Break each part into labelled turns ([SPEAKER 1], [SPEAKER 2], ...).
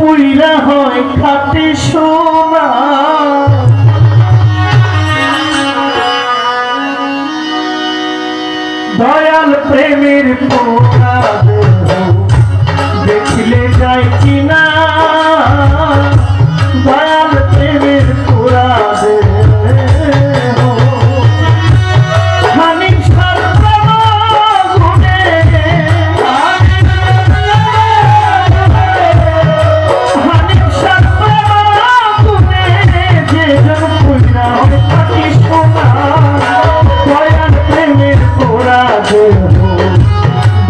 [SPEAKER 1] পুইরা হয় খাতে সোনা। দয়াল প্রেমের পোড়া দেখিলে যায় কিনা।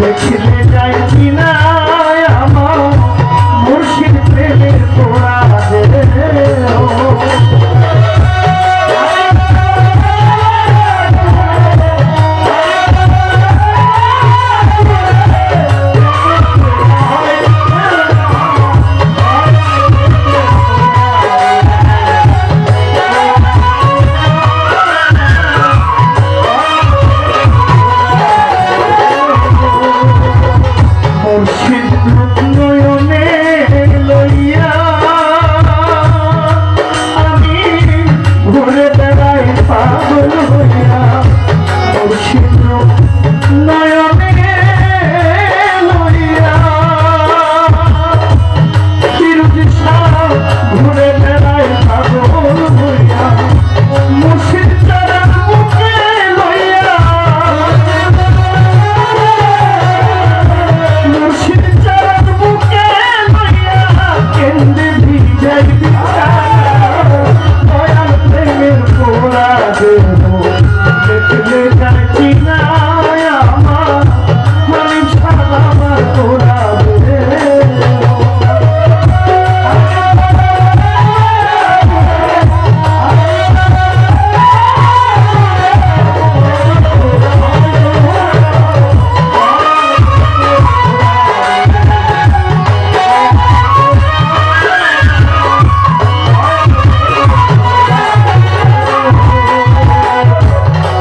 [SPEAKER 1] দেখিতে যাই কিনা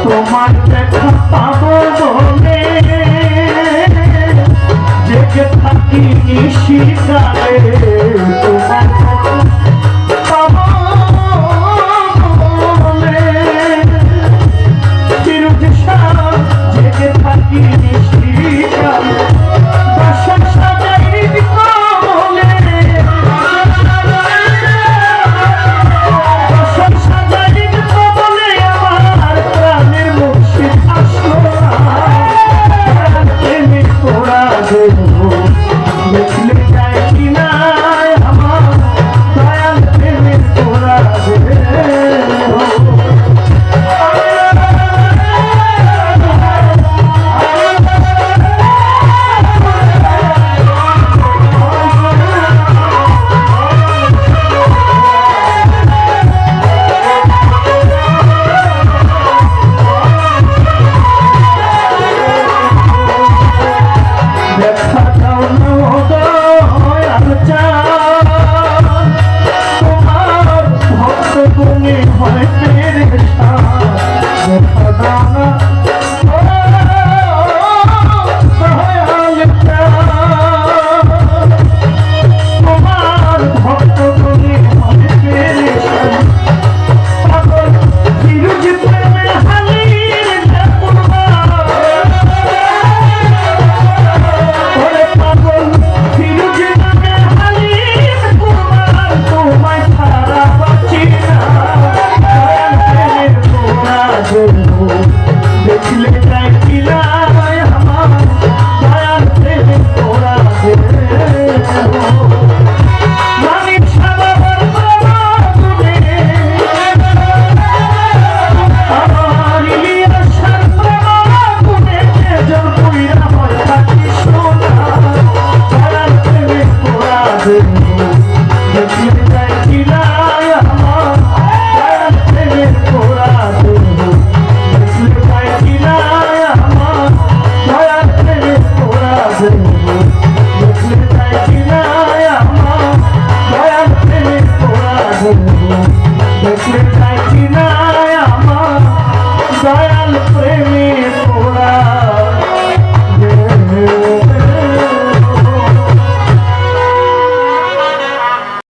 [SPEAKER 1] তোমার দেখা পাবো বলে। জেগে থাকি নিশিকালে তোমার